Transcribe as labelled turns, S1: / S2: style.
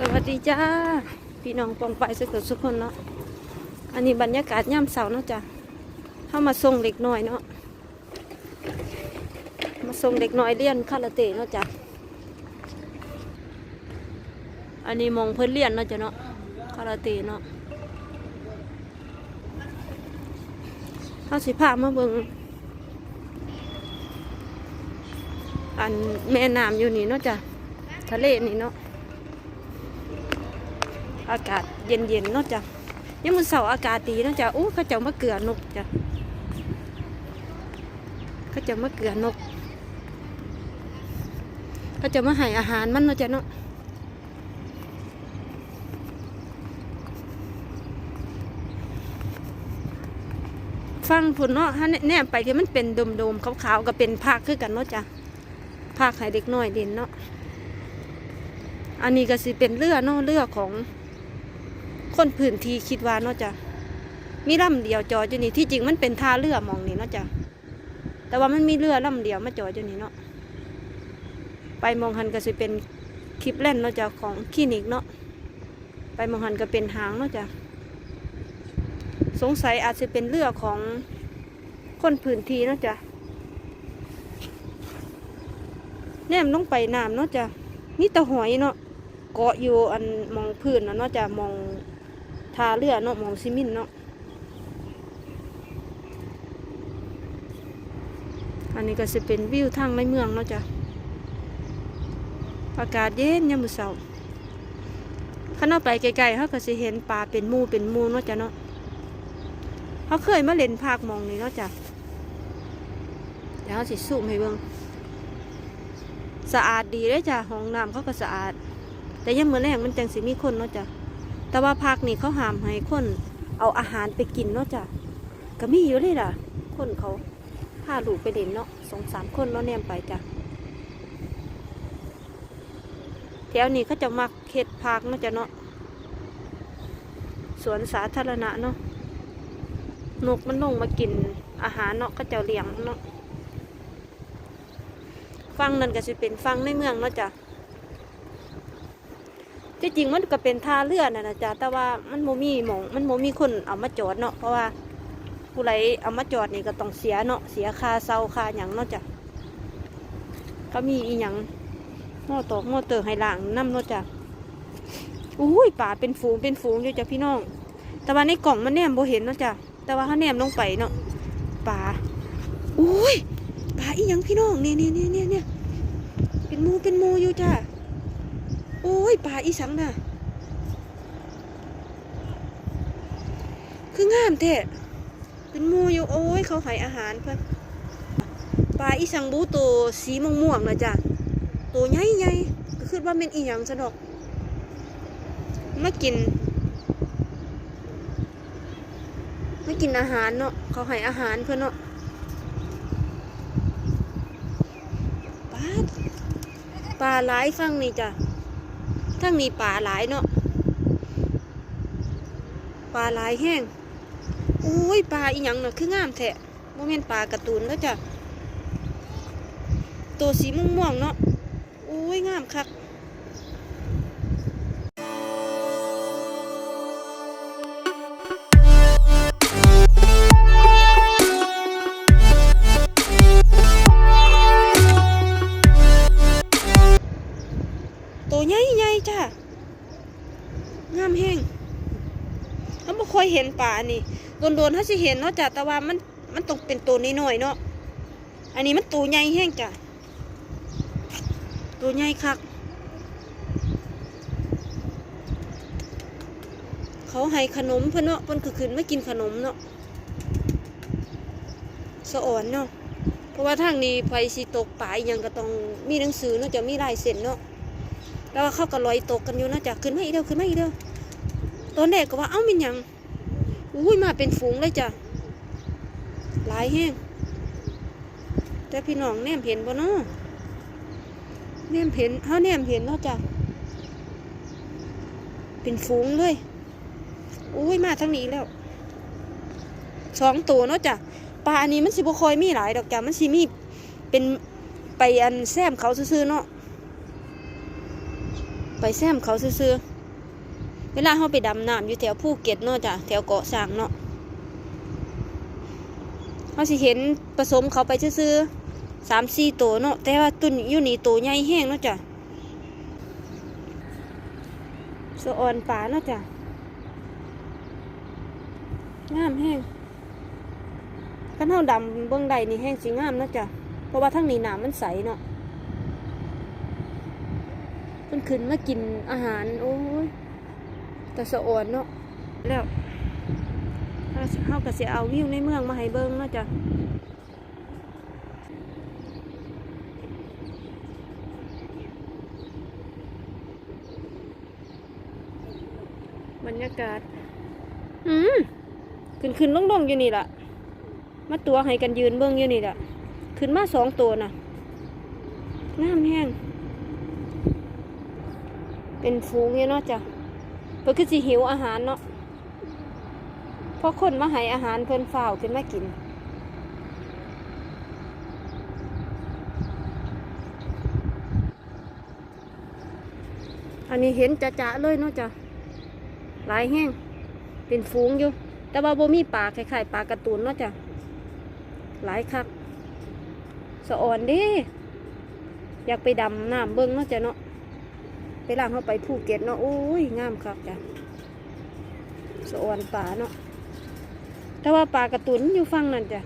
S1: สวัสดีจ้า พี่น้องปองไปสุขสุขคนเนาะอันนี้บรรยากาศย่ำเสาเนาะจ้ะเข้ามาส่งเด็กน้อยเนาะมาส่งเด็กน้อยเรียนคาราเต้เนาะจ้ะอันนี้มองเพื่อนเรียนเนาะจ้ะเนาะคาราเต้เนาะเขาสิพามาเบิ่งอันแม่น้ำอยู่นี่เนาะจ้ะทะเลนี่เนาะ อากาศเย็นๆเนาะจ้ะยังมือเสาร์อากาศดีเนาะจ้ะอู้เขาจะมาเกลือนกจ้ะเขาจะมาเกลือนกเขาจะมาให้อาหารมันเนาะจ้ะเนาะฟังผุนเนาะฮะแนมไปที่มันเป็นโดมๆขาวๆก็เป็นภาคคือกันเนาะจ้ะภาคให้เด็กน้อยเด่นเนาะอันนี้ก็สิเป็นเรือเนาะเรือของ คนพื้นที่คิดว่าเนาะจ้ะมีลำเดียวจอดอยู่นี่ที่จริงมันเป็นท่าเรือมองนี่เนาะจ้ะแต่ว่ามันมีเรือลำเดียวมาจอดอยู่นี่เนาะไปมองหันก็สิเป็นคลิปเล่นเนาะจ้ะของคลินิกเนาะไปมองหันก็เป็นหางเนาะจ้ะสงสัยอาจจะเป็นเรือของคนพื้นที่เนาะจ้ะแนมลงไปน้ำเนาะจ้ะมีแตะหอยเนาะเกาะอยู่อันมองพื้นนะเนาะจะมอง ทาเรือเนาะมองซีมินเนาะอันนี้ก็จะเป็นวิวทางในเมืองเนาะจ้ะอากาศเย็นยามมื้อเช้าขันอาไปไกลๆเขาก็สิเห็นปลาเป็นมูเป็นมูเนาะจ้ะเนาะเขาเคยมาเล่นภาคมองนี่เนาะจ้ะเดี๋ยวเขาสิสูมให้เบิ่งสะอาดดีเลยจ้ะห้องน้ำเขาก็สะอาด แต่ยังเมื้อแรกมันจังสิมีคนเนาะจ้ะ แต่ว่าภาคนี้เขาห้ามให้คนเอาอาหารไปกินเนาะจ้ะก็มีอยู่เลยล่ะ คนเขาพาลูกไปเล่นเนาะสองสามคนเนาะแนมไปจ้ะแถวนี้เขาจะมักเขตพาร์คเนาะจ้ะเนาะสวนสาธารณะเนาะนกมันลงมากินอาหารเนาะเขาเจะเลี้ยงเนาะฟังนั่นก็จะเป็นฟังในเมืองเนาะจ้ะ ที่จริงมันก็เป็นท่าเรือนะนะจ๊ะแต่ว่ามันโมมีหมองมันโมมีคนเอามาจอดเนาะเพราะว่าผู้ไรเอามาจอดนี่ก็ต้องเสียเนาะเสียค่าเซาค่าหยังเนาะจ้ะก็มีอีหยังหม้อตอกหม้อเตอร์ให้ล่างน้ำเนาะจ้ะอุ้ยป่าเป็นฝูงเป็นฝูงอยู่จ้ะพี่น้อง แต่ว่าในกล่องมันแนมโบเห็นเนาะจ้ะแต่ว่าถ้าแนมลงไปเนาะป่าอุ้ยป่าอีหยังพี่น้องเนี่ยเนี่ยเนี่ยเนี่ยเป็นมูเป็นมูอยู่จ้ะ โอ้ยปลาอีสังน่ะ คืองามเท่เป็นมูอยู่โอ้ยเขาให้อาหารเพื่อนปลาอีสังบูตัวสีม่วงม่วงๆนะจ้ะตัวใหญ่ใหญ่ๆก็คือว่าเป็นอีหยังซะดอกมากินมากินอาหารเนาะเขาให้อาหารเพื่อนเนาะปลาปลาหลายฟังนี่จ้ะ ทั้งนี้ป่าหลายเนาะป่าหลายแห้งอุ้ยปลาอีหยังเนาะคืองามแท้โมเมนต์ปลาการ์ตูนแล้วจ้ะตัวสีม่วงๆเนาะอุ้ยงามคัก เขาไม่ค่อยเห็นป่านี่โดนๆเขาสิเห็นเนาะจ้ะแต่ว่ามันมันต้องเป็นตัวนี้หน่อยเนาะอันนี้มันตัวใหญ่แห้งจ้ะตัวใหญ่คักเขาให้ขนมเพื่อนเนาะเพื่อนคือคืนไม่กินขนมเนาะสะอ่อนเนาะเพราะว่าทางนี้ไฟสิตกป่ายังก็ต้องมีหนังสือเนาะจะมีลายเซ็นเนาะแล้วเขาก็ลอยตกกันอยู่เนาะจ้ะขึ้นมาอีกเดียวขึ้นมาอีกเดียว ตอนแรกก็ว่าเอ้ามันยังอุ้ยมาเป็นฝูงเลยจ้ะหลายแห้งแต่พี่น้องแนมเห็นบ่เนาะแนมเห็นเขาแนมเห็นเนาะจ้ะเป็นฝูงเลยอุ้ยมาทางนี้แล้วสองตัวเนาะจ้ะปลาอันนี้มันสิบ่คอยมีหลายดอกจ้ะมันสิมีเป็นไปอันแซมเขาซื่อๆเนาะไปแซมเขาซื่อๆ เวลาเขาไปดำน้ำอยู่แถวภูเก็ตเนาะจ้ะแถวเกาะสร้างเนาะเขาสิเห็นผสมเขาไปซื่อสามสี่ตัวเนาะแต่ว่าตุนอยู่นี่ตัวใหญ่แห้งเนาะจ้ะสะออนป่าเนาะจ้ะงามแห้งกันเท่าดำเบื้องใดนี่แห้งสิงามเนาะจ้ะเพราะว่าทั้งนี้น้ำมันใสเนาะเพิ่นขึ้นมากินอาหารโอ้ย แต่สะอ่อนเนาะแล้วเราสิเฮาก็สิเอาวิวในเมืองมาให้เบิ่งเนาะจ้ะบรรยากาศ อืมขึ้นขึ้นลงลงๆอยู่นี่ล่ะ มาตัวให้กันยืนเบิ่งอยู่นี่ล่ะ ขึ้นมาสองตัวน่ะงามแห้ง เป็นฟูงเนี่ยเนาะจ้ะ พิ่นคือสิหิวอาหารเนาะเพราะคนมาให้อาหารเพิ่นฝ้าวขึ้นมากิน อันนี้เห็นจะจะๆเลยเนาะจ้ะหลายแห้งเป็นฟูงอยู่ แต่ว่าโบมีปลาคล้ายๆปลากร์ตูนเนาะจ้ะหลายคักสะอ่อนดิอยากไปดำน้ำเบิ่งเนาะจ้ะเนาะ ไปล่างเข้าไปภูเก็ตเนาะโอ้ยงามครับจ้ะสะอวนป่าเนาะแต่ว่าป่ากระตุนอยู่ฟังนั่นจ้ะ